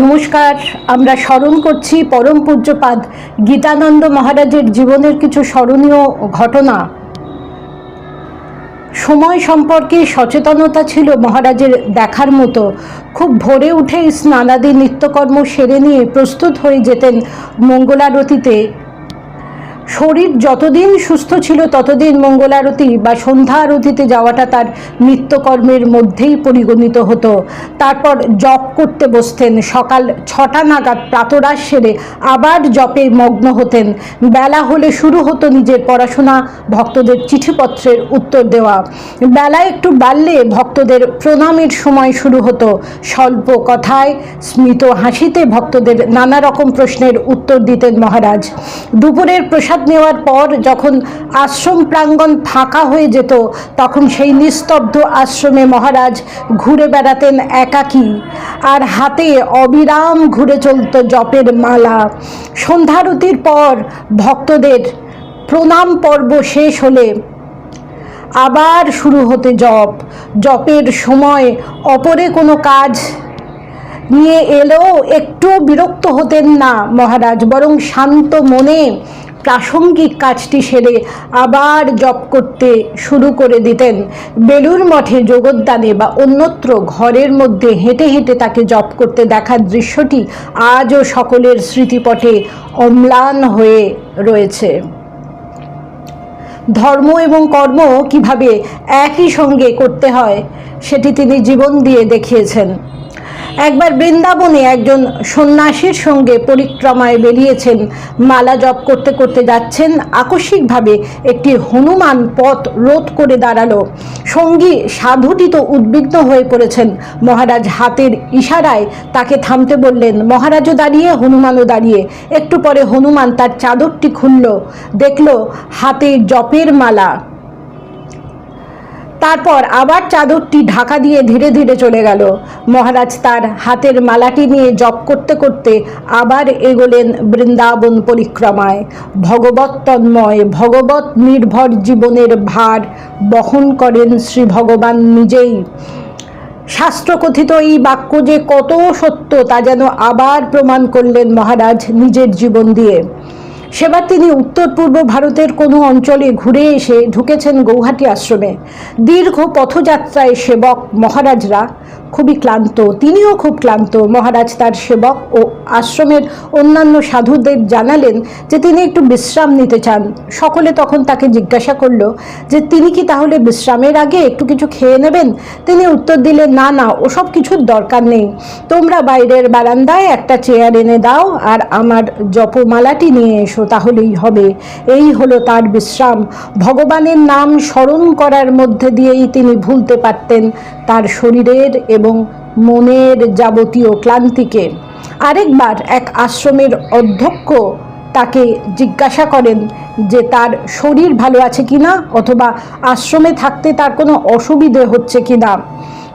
নমস্কার, আমরা স্মরণ করছি পরম পূজ্যপাদ গীতানন্দ মহারাজের জীবনের কিছু স্মরণীয় ঘটনা। সময় সম্পর্কে সচেতনতা ছিল মহারাজের দেখার মতো। খুব ভোরে উঠে স্নানাদি নিত্যকর্ম সেরে নিয়ে প্রস্তুত হয়ে যেতেন মঙ্গলারতিতে। শরীর যতদিন সুস্থ ছিল ততদিন মঙ্গলারতি বা সন্ধ্যা আরতিতে যাওয়াটা তার নিত্যকর্মের মধ্যেই পরিগণিত হতো। তারপর জপ করতে বসতেন, সকাল ছটা নাগাদ প্রাতরাশ সেরে আবার জপে মগ্ন হতেন। বেলা হলে শুরু হতো নিজের পড়াশোনা, ভক্তদের চিঠিপত্রের উত্তর দেওয়া। বেলা একটু বাড়লে ভক্তদের প্রণামের সময় শুরু হতো। স্বল্প কথায়, স্মিত হাসিতে ভক্তদের নানা রকম প্রশ্নের উত্তর দিতেন মহারাজ। দুপুরের প্রসাদ নেওয়ার পর যখন আশ্রম প্রাঙ্গণ ফাঁকা হয়ে যেত, তখন সেই নিস্তব্ধ আশ্রমে মহারাজ ঘুরে বেড়াতেন একাকী আর হাতে অবিরাম ঘুরে চলত জপের মালা। সন্ধ্যারতির পর ভক্তদের প্রণাম পর্ব শেষ হলে আবার শুরু হতে জপ। জপের সময় অপরে কোনো কাজ নিয়ে এলেও একটু বিরক্ত হতেন না মহারাজ, বরং শান্ত মনে প্রাসঙ্গিক কাজটি সেরে আবার জপ করতে শুরু করে দিতেন। বেলুর মঠে যোগদানে বা অন্যত্র ঘরের মধ্যে হেঁটে হেঁটে তাকে জপ করতে দেখার দৃশ্যটি আজও সকলের স্মৃতিপটে অম্লান হয়ে রয়েছে। ধর্ম এবং কর্ম কীভাবে একই সঙ্গে করতে হয়, সেটি তিনি জীবন দিয়ে দেখিয়েছেন। একবার বৃন্দাবনে একজন সন্ন্যাসীর সঙ্গে পরিক্রমায় বেরিয়েছেন। মালা জপ করতে করতে যাচ্ছেন। আকস্মিকভাবে একটি হনুমান পথ রোধ করে দাঁড়াল। সঙ্গী সাধুটি তো উদ্বিগ্ন হয়ে পড়েছেন। মহারাজ হাতের ইশারায় তাকে থামতে বললেন, মহারাজও দাঁড়িয়ে, হনুমানও দাঁড়িয়ে। একটু পরে হনুমান তার চাদরটি খুলল, দেখল হাতে জপের মালা। তারপর আবার চাদরটি ঢাকা দিয়ে ধীরে ধীরে চলে গেল। মহারাজ তার হাতের মালাটি নিয়ে জপ করতে করতে আবার এগোলেন বৃন্দাবন পরিক্রমায়। ভগবত তন্ময় ভগবত নির্ভর জীবনের ভার বহন করেন শ্রী ভগবান নিজেই। শাস্ত্রকথিত এই বাক্য যে কত সত্য তা যেন আবার প্রমাণ করলেন মহারাজ নিজের জীবন দিয়ে। সেবার তিনি উত্তর পূর্ব ভারতের কোনো অঞ্চলে ঘুরে এসে ঢুকেছেন গৌহাটি আশ্রমে। দীর্ঘ পথযাত্রায় সেবক মহারাজরা খুবই ক্লান্ত। তিনিও খুব ক্লান্ত। মহারাজ তার সেবক ও আশ্রমের অন্যান্য সাধুদের জানালেন যে তিনি একটু বিশ্রাম নিতে চান। সকলে তখন তাকে জিজ্ঞাসা করল যে, তিনি কি তাহলে বিশ্রামের আগে একটু কিছু খেয়ে নেবেন? তিনি উত্তর দিলেন, না না, ওসব কিছুর দরকার নেই। তোমরা বাইরের বারান্দায় একটা চেয়ার এনে দাও আর আমার জপমালাটি নিয়ে এসো, তাহলেই হবে। এই হলো তার বিশ্রাম। ভগবানের নাম স্মরণ করার মধ্যে দিয়েই তিনি ভুলতে পারতেন। তার শরীরের এবং মনের যাবতীয় ক্লান্তিকে। আরেকবার এক আশ্রমের অধ্যক্ষ তাকে জিজ্ঞাসা করেন যে, তার শরীর ভালো আছে কিনা? অথবা আশ্রমে থাকতে তার কোনো অসুবিধে হচ্ছে কিনা?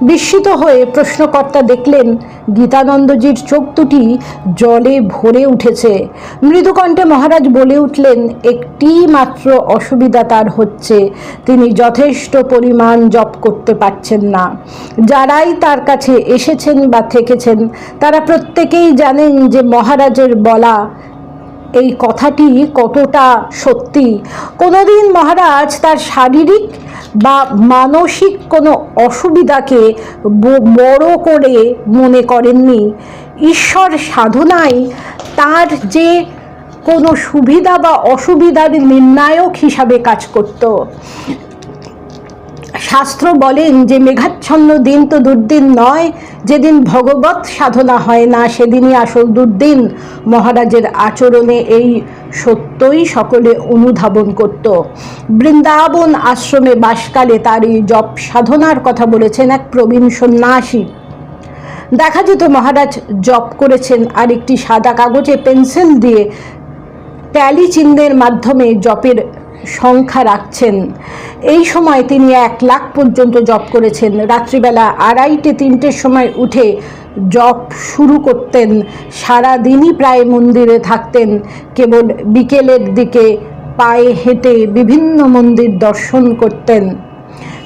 বিস্মিত হয়ে প্রশ্নকর্তা দেখলেন গীতানন্দজির চোখ দুটি জলে ভরে উঠেছে। মৃদুকণ্ঠে মহারাজ বলে উঠলেন, একটি মাত্র অসুবিধা তার হচ্ছে। তিনি যথেষ্ট পরিমাণ জপ করতে পারছেন না। যারাই তার কাছে এসেছেন বা থেকেছেন, তারা প্রত্যেকেই জানেন যে মহারাজের বলা এই কথাটি কতটা সত্যি? কোনোদিন মহারাজ তার শারীরিক বা মানসিক কোনো অসুবিধাকে বড় করে মনে করেননি। ঈশ্বর সাধনায় তার যে কোনো সুবিধা বা অসুবিধার নির্ণায়ক হিসাবে কাজ করত। শাস্ত্র বলেন যে মেঘাচ্ছন্ন দিন তো দুর্দিন নয়, যেদিন ভগবত সাধনা হয় না, সেদিনই আসল দুর্দিন। মহারাজের আচরণে এই সত্যই সকলে অনুধাবন করত। বৃন্দাবন আশ্রমে বাসকালে তার এই জপ সাধনার কথা বলেছেন এক প্রবীণ সন্ন্যাসী। দেখা যেত মহারাজ জপ করেছেন আর একটি সাদা কাগজে পেন্সিল দিয়ে, ট্যালি চিহ্নের মাধ্যমে জপের সংখ্যা রাখছেন। এই সময় তিনি এক লাখ পর্যন্ত জপ করেছেন। রাত্রিবেলা আড়াইটে, তিনটের সময় উঠে জপ শুরু করতেন। সারা দিনই প্রায় মন্দিরে থাকতেন। কেবল বিকেলের দিকে পায়ে হেঁটে বিভিন্ন মন্দির দর্শন করতেন।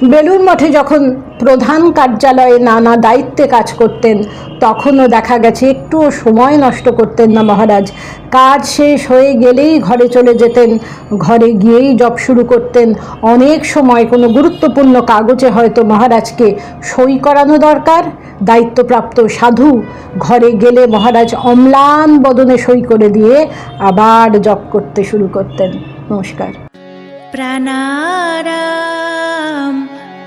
বেলুর মঠে যখন প্রধান কার্যালয়ে নানা দায়িত্বে কাজ করতেন তখনও দেখা গেছে, একটুও সময় নষ্ট করতেন না মহারাজ। কাজ শেষ হয়ে গেলেই ঘরে চলে যেতেন, ঘরে গিয়েই জব শুরু করতেন। অনেক সময় কোনো গুরুত্বপূর্ণ কাগজে হয়তো মহারাজকে সই করানো দরকার, দায়িত্বপ্রাপ্ত সাধু। ঘরে গেলে মহারাজ অম্লান বদনে সই করে দিয়ে আবার জব করতে শুরু করতেন। নমস্কার। প্রাণারাম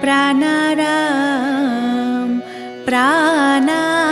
প্রাণারাম প্রাণা